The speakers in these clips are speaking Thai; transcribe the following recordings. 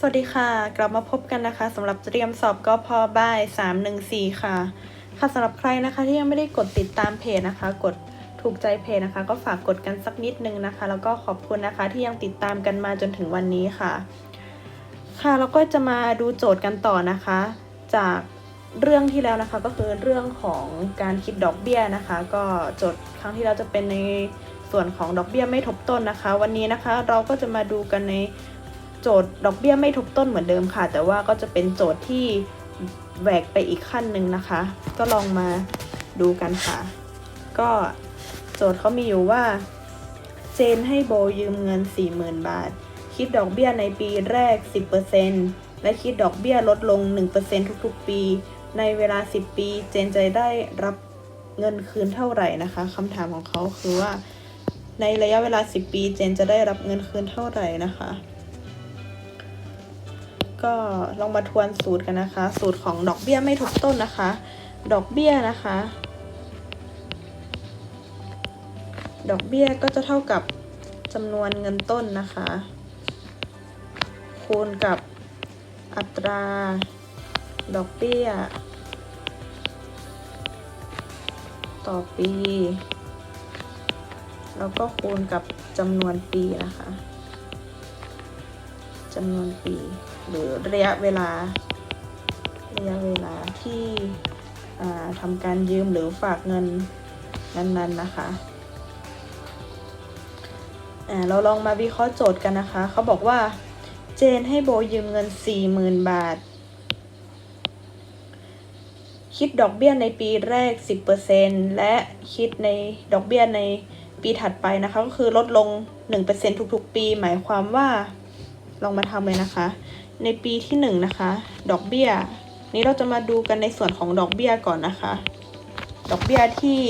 สวัสดีค่ะ กลับมาพบกันนะคะสำหรับเตรียมสอบก็พอบ่าย314 ค่ะ ค่ะสำหรับใครนะคะที่ยังไม่ได้กดติดตามเพจนะคะ กดถูกใจเพจนะคะ ก็ฝากกดกันสักนิดนึงนะคะ แล้วก็ขอบคุณนะคะที่ยังติดตามกันมาจนถึงวันนี้ค่ะ ค่ะแล้วก็จะมาดูโจทย์กันต่อนะคะ จากเรื่องที่แล้วนะคะก็คือเรื่องของการคิดดอกเบี้ยนะคะ ก็โจทย์ครั้งที่แล้วจะเป็นในส่วนของดอกเบี้ยไม่ทบต้นนะคะ วันนี้นะคะเราก็จะมาดูกันใน โจทย์ดอกเบี้ยไม่ทบต้นเหมือนเดิมค่ะ แต่ว่าก็จะเป็นโจทย์ที่แหวกไปอีกขั้นหนึ่งนะคะ ก็ลองมาดูกันค่ะ ก็โจทย์เขามีอยู่ว่า เจนให้โบยืมเงิน 40,000 บาท คิดดอกเบี้ยในปีแรก 10%และคิดดอกเบี้ยลดลง 1%ทุกๆ ปี ในเวลา 10 ปี เจนจะได้รับเงินคืนเท่าไหร่นะคะคำถามของเขาคือว่า ในระยะเวลา 10 ปี เจนจะได้รับเงินคืนเท่าไหร่นะคะ ก็ลองมาทวนสูตรกันนะคะ สูตรของดอกเบี้ยไม่ทบต้นนะคะ ดอกเบี้ยนะคะ ดอกเบี้ยก็จะเท่ากับจำนวนเงินต้นนะคะ คูณกับอัตรา ดอกเบี้ย ต่อปี แล้วก็คูณกับจำนวนปีนะคะจำนวนปี หรือระยะเวลา ระยะเวลาที่ทำการยืมหรือฝากเงินนั้นๆนะคะอ่าเราลองมาวิเคราะห์โจทย์กันนะคะ เขาบอกว่าเจนให้โบยืมเงิน 40,000 บาท คิดดอกเบี้ยในปีแรก 10%และคิดในดอกเบี้ยในปีถัดไปนะคะ ก็คือลดลง 1%ทุกๆ ปี หมายความว่า ลองมาทำเลยนะคะ ในปีที่หนึ่งนะคะ ดอกเบี้ย นี้เราจะมาดูกันในส่วนของดอกเบี้ยก่อนนะคะ ดอกเบี้ยที่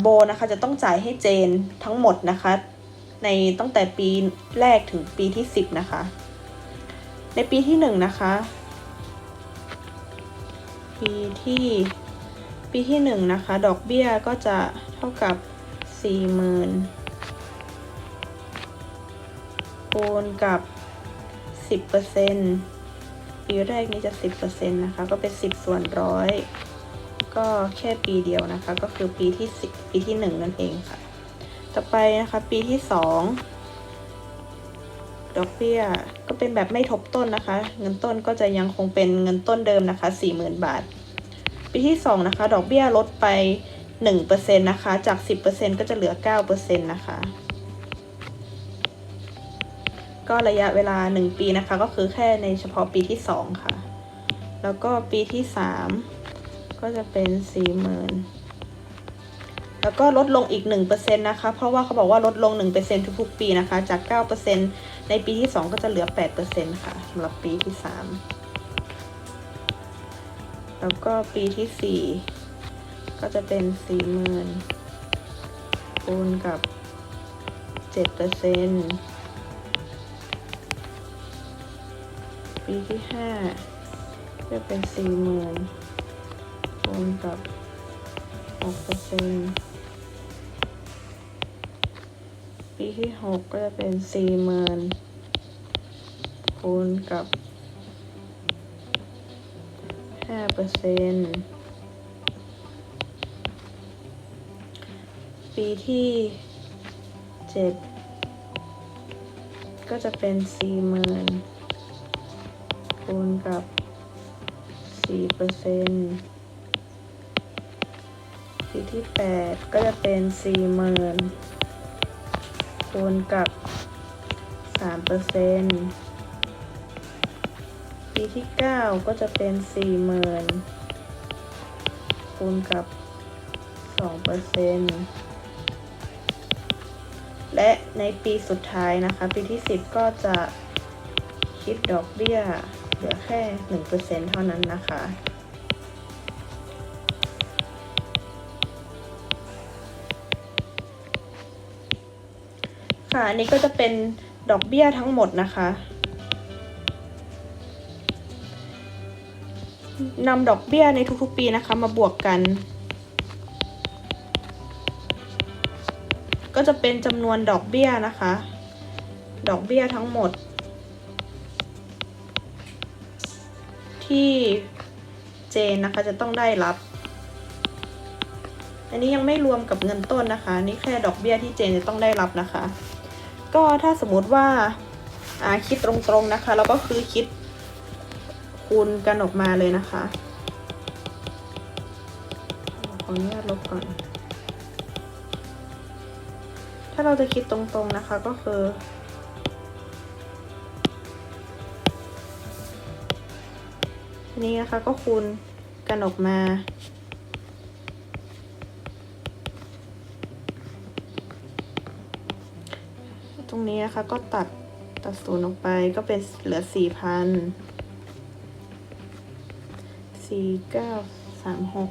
โบนะคะจะต้องจ่ายให้เจนทั้งหมดนะคะ ในตั้งแต่ปีแรกถึงปีที่สิบนะคะ ในปีที่หนึ่งนะคะ ปีที่ปีที่หนึ่งนะคะ ดอกเบี้ยก็จะเท่ากับสี่หมื่นคูณกับ 10%ปีแรกนี้จะ 10%นะคะ ก็เป็น 10 ส่วนร้อยก็แค่ปีเดียวนะคะ ก็คือปีที่10ปีที่ 1 นั่นเองค่ะ ต่อไปนะคะปีที่ 2 ดอกเบี้ยก็เป็นแบบไม่ทบต้นนะคะ เงินต้นก็จะยังคงเป็นเงินต้นเดิมนะคะ 40,000 บาท ปีที่ 2 นะคะ ดอกเบี้ยลดไป1%นะคะ จาก 10%ก็จะเหลือ9%นะคะ ก็ระยะเวลา 1 ปีนะคะ ก็คือแค่ในเฉพาะปีที่ 2 ค่ะ แล้วก็ปีที่ 3 ก็จะเป็น 40,000 แล้วก็ลดลงอีก 1%นะคะ เพราะว่าเขาบอกว่าลดลง 1%ทุกๆ ปีนะคะ จาก 9%ในปีที่ 2 ก็จะเหลือ 8%ค่ะสำหรับปีที่ 3 แล้วก็ปีที่ 4 ก็จะเป็น 40,000คูณกับ7% ปีที่ห้าจะเป็นสี่หมื่นคูณกับหกเปอร์เซ็นต์ปีที่หกก็จะเป็นสี่หมื่นคูณกับห้าเปอร์เซ็นต์ปีที่เจ็ดก็จะเป็นสี่หมื่น คูณกับสี่เปอร์เซ็นปีที่แปดก็จะเป็นสี่หมื่นคูณกับสามเปอร์เซ็นปีที่เก้าก็จะเป็นสี่หมื่นคูณกับสองเปอร์เซ็นต์และในปีสุดท้ายนะคะ ปีที่สิบก็จะคิดดอกเบี้ย เหลือแค่หนึ่งเปอร์เซ็นเท่านั้นนะคะ ค่ะอันนี้ก็จะเป็นดอกเบี้ยทั้งหมดนะคะนำดอกเบี้ยในทุกๆปีนะคะ มาบวกกัน ก็จะเป็นจำนวนดอกเบี้ยนะคะ ดอกเบี้ยทั้งหมด ที่เจนนะคะจะต้องได้รับ อันนี้ยังไม่รวมกับเงินต้นนะคะ นี่แค่ดอกเบี้ยที่เจนจะต้องได้รับนะคะ ก็ถ้าสมมติว่าอาคิดตรงๆนะคะแล้วก็คือคิดคูณกันออกมาเลยนะคะขออนุญาตลบก่อน ถ้าเราจะคิดตรงๆนะคะก็คือ นี้นะคะก็คูณกันออกมา ตรงนี้นะคะก็ตัดตัดศูนย์ออกไปก็เป็นเหลือสี่พันสี่เก้าสามหก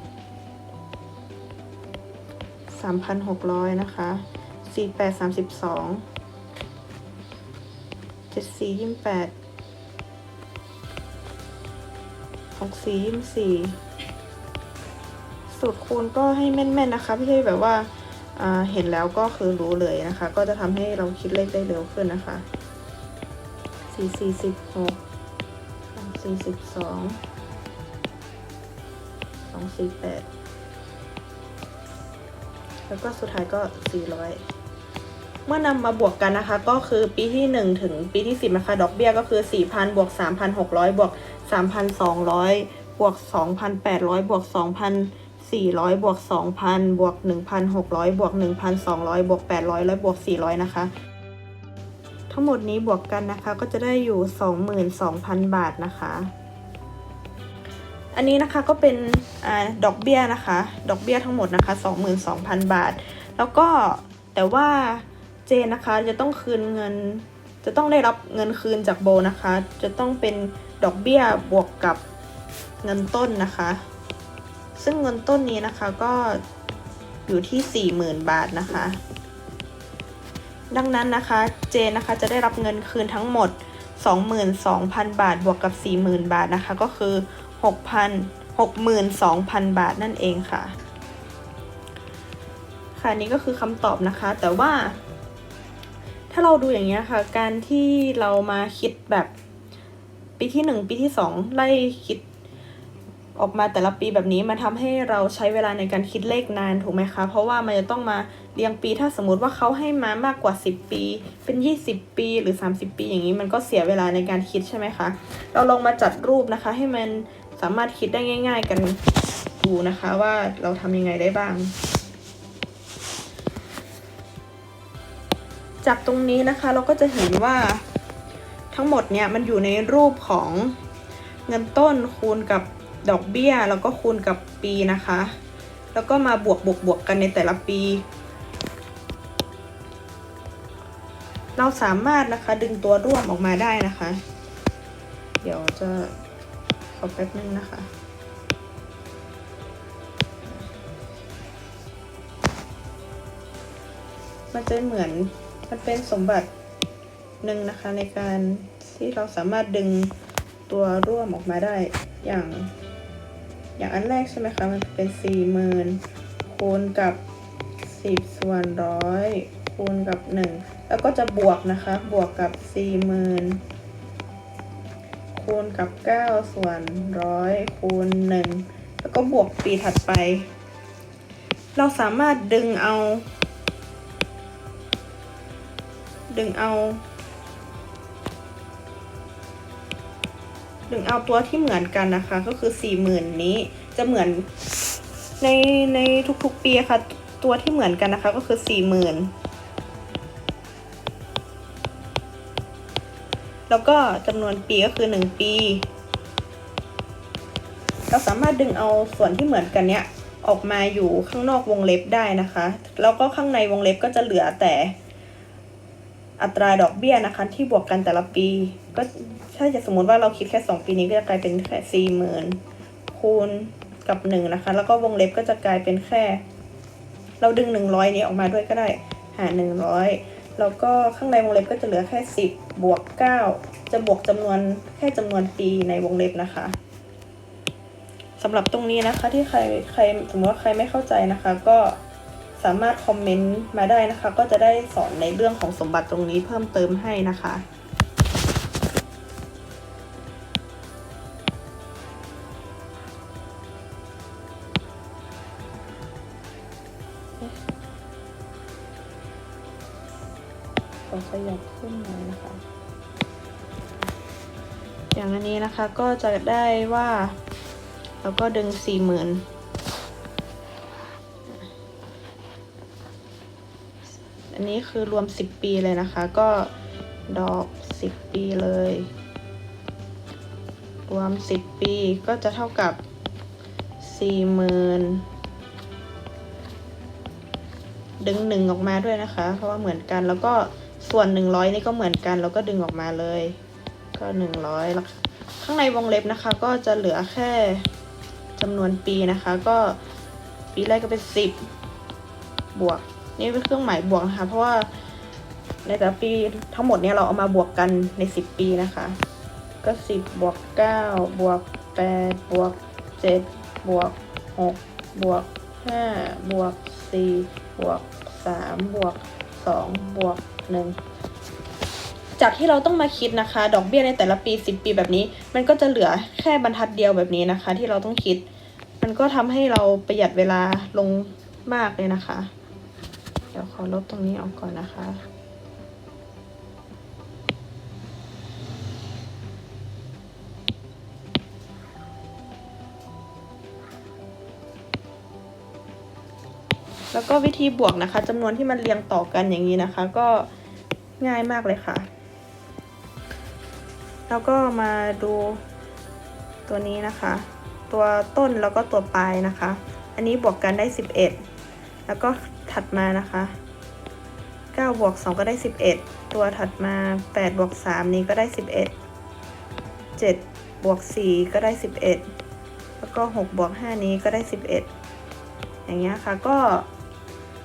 สามพันหกร้อยนะคะสี่แปดสามสิบสองเจ็ดสี่ยี่สิบแปด หกสี่ยี่สิบสี่สูตรคูณก็ให้แม่นๆนะคะไม่ใช่แบบว่าอ่าเห็นแล้วก็คือรู้เลยนะคะ ก็จะทำให้เราคิดเลขได้เร็วขึ้นนะคะสี่สี่สิบหกสองสี่สิบสองสองสี่แปดแล้วก็สุดท้ายก็สี่ร้อย เมื่อนำมาบวกกันนะคะ ก็คือปีที่หนึ่งถึงปีที่สิบนะคะดอกเบี้ยก็คือสี่พันบวกสามพันหกร้อยบวกสามพันสองร้อยบวกสองพันแปดร้อยบวกสองพันสี่ร้อยบวกสองพันบวกหนึ่งพันหกร้อยบวกหนึ่งพันสองร้อยบวกแปดร้อยแล้วบวกสี่ร้อยนะคะ ทั้งหมดนี้บวกกันนะคะก็จะได้อยู่สองหมื่นสองพันบาทนะคะ อันนี้นะคะก็เป็นอดอกเบี้ยนะคะ ดอกเบี้ยทั้งหมดนะคะสองหมื่นสองพันบาท แล้วก็แต่ว่า เจนนะคะ จะต้องคืนเงิน จะต้องได้รับเงินคืนจากโบนะคะ จะต้องเป็นดอกเบี้ยบวกกับเงินต้นนะคะ ซึ่งเงินต้นนี้นะคะก็อยู่ที่ 40,000 บาทนะคะ ดังนั้นนะคะเจนนะคะจะได้รับเงินคืนทั้งหมด 22,000 บาทบวกกับ 40,000 บาทนะคะ ก็คือ 6,000 62,000 บาทนั่นเองค่ะ ค่ะนี่ก็คือคำตอบนะคะ แต่ว่า ถ้าเราดูอย่างนี้ยค่ะ การที่เรามาคิดแบบปีที่1ปีที่2ไล่คิดออกมาแต่ละปีแบบนี้มันทำให้เราใช้เวลาในการคิดเลขนานถูกไหมคะ เพราะว่ามันจะต้องมาเรียงปีถ้าสมมติว่าเขาให้มามากกว่า 10 ปี เป็น 20 ปีหรือ 30 ปีอย่างนี้มันก็เสียเวลาในการคิดใช่ไหมคะ เราลองมาจัดรูปนะคะ ให้มันสามารถคิดได้ง่าย ๆ กันดูนะคะว่าเราทำยังไงได้บ้าง จากตรงนี้นะคะเราก็จะเห็นว่าทั้งหมดเนี่ยมันอยู่ในรูปของเงินต้นคูณกับดอกเบี้ย แล้วก็คูณกับปีนะคะ แล้วก็มาบวกบวกบวกกันในแต่ละปี เราสามารถนะคะดึงตัวร่วมออกมาได้นะคะ เดี๋ยวจะขอแป๊บนึงนะคะมันจะเหมือน มันเป็นสมบัติหนึ่งนะคะในการที่เราสามารถดึงตัวร่วมออกมาได้อย่าง อย่างอันแรกใช่ไหมคะมันเป็นสี่หมื่นคูณกับสิบส่วนร้อยคูณกับหนึ่งแล้วก็จะบวกนะคะบวกกับสี่หมื่นคูณกับเก้าส่วนร้อยคูณหนึ่งแล้วก็บวกปีถัดไป เราสามารถดึงเอา ดึงเอา ดึงเอาตัวที่เหมือนกันนะคะ ก็คือสี่หมื่นนี้จะเหมือนในในทุกๆปีค่ะ ตัวที่เหมือนกันนะคะ ก็คือสี่หมื่นแล้วก็จำนวนปีก็คือหนึ่งปี เราสามารถดึงเอาส่วนที่เหมือนกันเนี้ยออกมาอยู่ข้างนอกวงเล็บได้นะคะ แล้วก็ข้างในวงเล็บก็จะเหลือแต่ อัตราดอกเบี้ยนะคะ ที่บวกกันแต่ละปี ก็ถ้าจะสมมติว่าเราคิดแค่ 2 ปีนี้ก็จะกลายเป็นแค่สี่หมื่นคูณกับ1นะคะ แล้วก็วงเล็บก็จะกลายเป็นแค่ เราดึง 100 นี้ออกมาด้วยก็ได้หาร 100 แล้วก็ข้างในวงเล็บก็จะเหลือแค่ 10 บวก 9 จะบวกจำนวนแค่จำนวนปีในวงเล็บนะคะสำหรับตรงนี้นะคะที่ใครใครสมมติว่าใครไม่เข้าใจนะคะ ก็ สามารถคอมเมนต์มาได้นะคะ ก็จะได้สอนในเรื่องของสมบัติตรงนี้เพิ่มเติมให้นะคะขอขยบขึ้นหน่อยนะคะ อย่างอันนี้นะคะก็จะได้ว่า แล้วก็ดึงสี่หมื่น อันนี้คือรวมสิบปีเลยนะคะ ก็ดอกสิบปีเลย รวมสิบปีก็จะเท่ากับสี่หมื่นดึงหนึ่งออกมาด้วยนะคะ เพราะว่าเหมือนกันแล้วก็ส่วนหนึ่งร้อยนี่ก็เหมือนกัน แล้วก็ดึงออกมาเลย ก็หนึ่งร้อยแล้วข้างในวงเล็บนะคะ ก็จะเหลือแค่จำนวนปีนะคะ ก็ปีแรกก็เป็นสิบบวก นี่เป็นเครื่องหมายบวกนะคะ เพราะว่าในแต่ละปีทั้งหมดเนี่ยเราเอามาบวกกันในสิบปีนะคะ ก็สิบบวกเก้าบวกแปดบวกเจ็ดบวกหกบวกห้าบวกสี่บวกสามบวกสองบวกหนึ่งจากที่เราต้องมาคิดนะคะ ดอกเบี้ยในแต่ละปีสิบปีแบบนี้ มันก็จะเหลือแค่บรรทัดเดียวแบบนี้นะคะ ที่เราต้องคิด มันก็ทำให้เราประหยัดเวลาลงมากเลยนะคะ ดี๋ยวขอลบตรงนี้ออกก่อนนะคะ แล้วก็วิธีบวกนะคะจำนวนที่มันเรียงต่อกันอย่างนี้นะคะ ก็ง่ายมากเลยค่ะ แล้วก็มาดูตัวนี้นะคะ ตัวต้นแล้วก็ตัวปลายนะคะ อันนี้บวกกันได้ 11 แล้วก็ ถัดมานะคะ9บวก2ก็ได้ 11 ตัวถัดมา8บวก3นี้ก็ได้ 11 7บวก4ก็ได้ 11 แล้วก็6บวก5นี้ก็ได้ 11 อย่างเงี้ยค่ะก็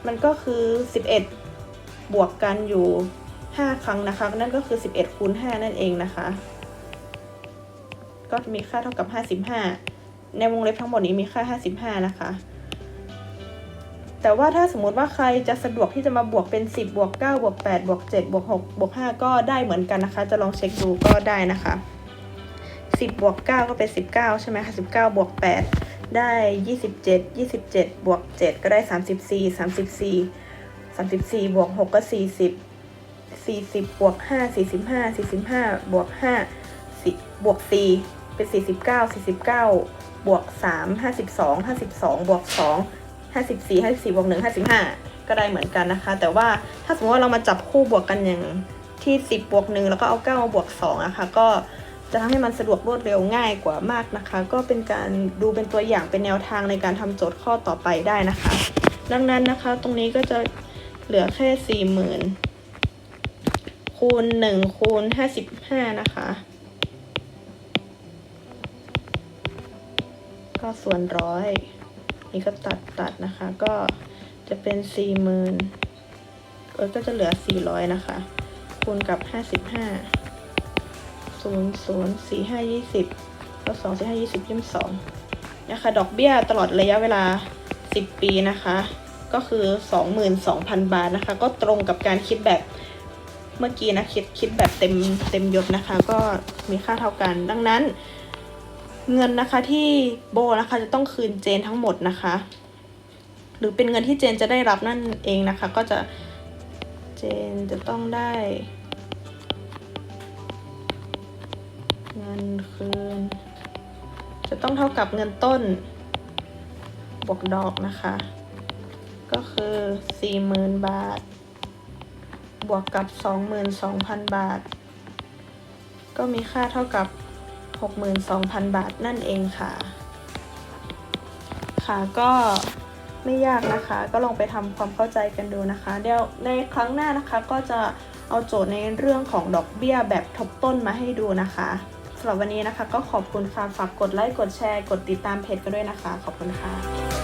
มันก็คือ 11 บวกกันอยู่ 5 ครั้งนะคะ นั่นก็คือ 11คูณ5นั่นเองนะคะ ก็มีค่าเท่ากับ 55 ในวงเล็บทั้งหมดนี้มีค่า 55 นะคะ แต่ว่าถ้าสมมติว่าใครจะสะดวกที่จะมาบวกเป็น 10บวก9บวก8บวก7บวก6บวก5ก็ได้เหมือนกันนะคะ จะลองเช็คดูก็ได้นะคะ 10บวก9ก็เป็น 19 ใช่ไหมคะ19บวก8ได้ 27 27บวก7ก็ได้ 34 34 34บวก6ก็ 40 40บวก5 45 45บวก5 10บวก4เป็น 49 49บวก3 52 52บวก2 54 54บวก1 55 ก็ได้เหมือนกันนะคะ แต่ว่าถ้าสมมติว่าเรามาจับคู่บวกกันอย่างที่ 10บวก1แล้วก็เอา9มาบวก2นะคะก็จะทำให้มันสะดวกรวดเร็วง่ายกว่ามากนะคะ ก็เป็นการดูเป็นตัวอย่างเป็นแนวทางในการทำโจทย์ข้อต่อไปได้นะคะ ดังนั้นนะคะตรงนี้ก็จะเหลือแค่ 40,000คูณ1คูณ55 นะคะก็ส่วนร้อย นี่ก็ตัดตัดนะคะ ก็จะเป็น40,000เออก็จะเหลือ400นะคะ คูณกับ55ศูนย์ศูนย์สี่ห้ายี่สิบก็สองสี่ห้ายี่สิบยี่สิบสองนะคะ ดอกเบี้ยตลอดระยะเวลาสิบปีนะคะ ก็คือสองหมื่นสองพันบาทนะคะ ก็ตรงกับการคิดแบบเมื่อกี้นะคิดคิดแบบเต็มเต็มยศนะคะ ก็มีค่าเท่ากันดังนั้น เงินนะคะที่โบนะคะจะต้องคืนเจนทั้งหมดนะคะ หรือเป็นเงินที่เจนจะได้รับนั่นเองนะคะ ก็จะเจนจะต้องได้ เงินคืน จะต้องเท่ากับเงินต้น บวกดอกนะคะ ก็คือ40,000 บาท บวกกับ 22,000 บาท ก็มีค่าเท่ากับ 62,000 บาทนั่นเองค่ะ ค่ะก็ไม่ยากนะคะ ก็ลองไปทำความเข้าใจกันดูนะคะ เดี๋ยวในครั้งหน้านะคะก็จะเอาโจทย์ในเรื่องของดอกเบี้ยแบบทบต้นมาให้ดูนะคะสำหรับวันนี้นะคะ ก็ขอบคุณค่ะฝากกดไลค์กดแชร์ กดติดตามเพจกันด้วยนะคะ ขอบคุณค่ะ